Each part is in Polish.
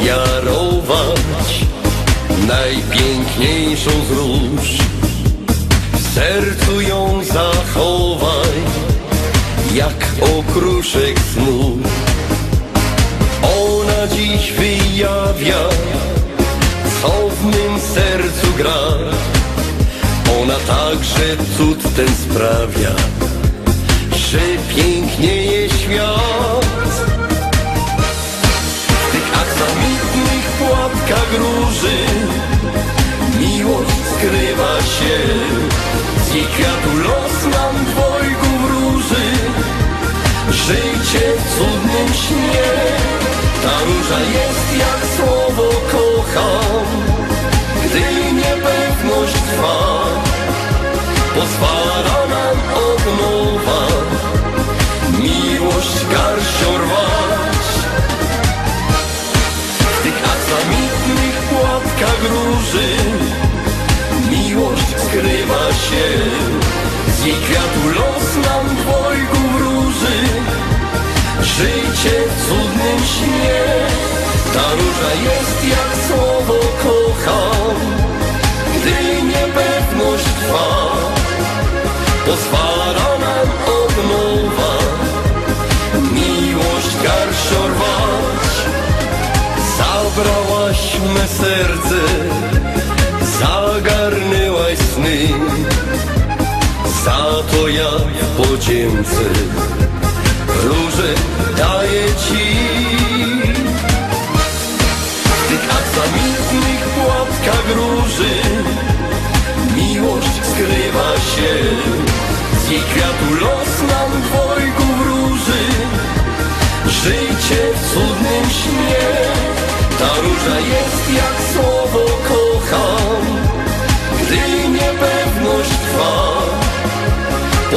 ofiarować najpiękniejszą z róż. W sercu ją zachowaj, jak okruszek snu. Ona dziś wyjawia, co w mym sercu gra. Ona także cud ten sprawia, że pięknieje świat. Róży Miłość skrywa się. Z jej kwiatu los nam dwojgu wróży. Żyjcie w cudnym śnie. Ta róża jest jak słowo kocham. Gdy niepewność trwa Pozwala nam od nowa Miłość garścią róży Miłość skrywa się. Z jej kwiatu los nam dwojgu wróży. Żyjcie w cudnym śnie. Ta róża jest jak słowo kocham Gdy niepewność trwa Pozwala nam od nowa Miłość garścią rwać Me serce, zagarnęłaś sny. Za to ja w róże daję ci. Tych aksamitnych płatkach róży Miłość skrywa się. Z jej kwiatu los nam dwojgu wróży. Żyjcie w cudnym śnie. Ta róża jest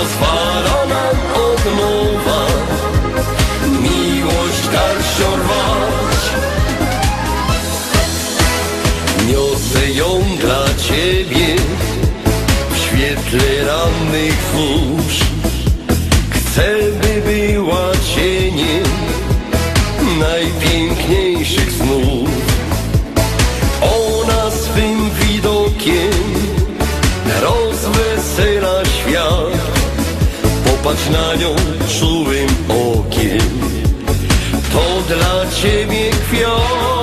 Pozwala nam od nowa Miłość garścią rwać. Niosę ją dla Ciebie W świetle rannych wzgórz Chcę, by była cieniem najpiękniejszych snów. Dla ciebie kwiat.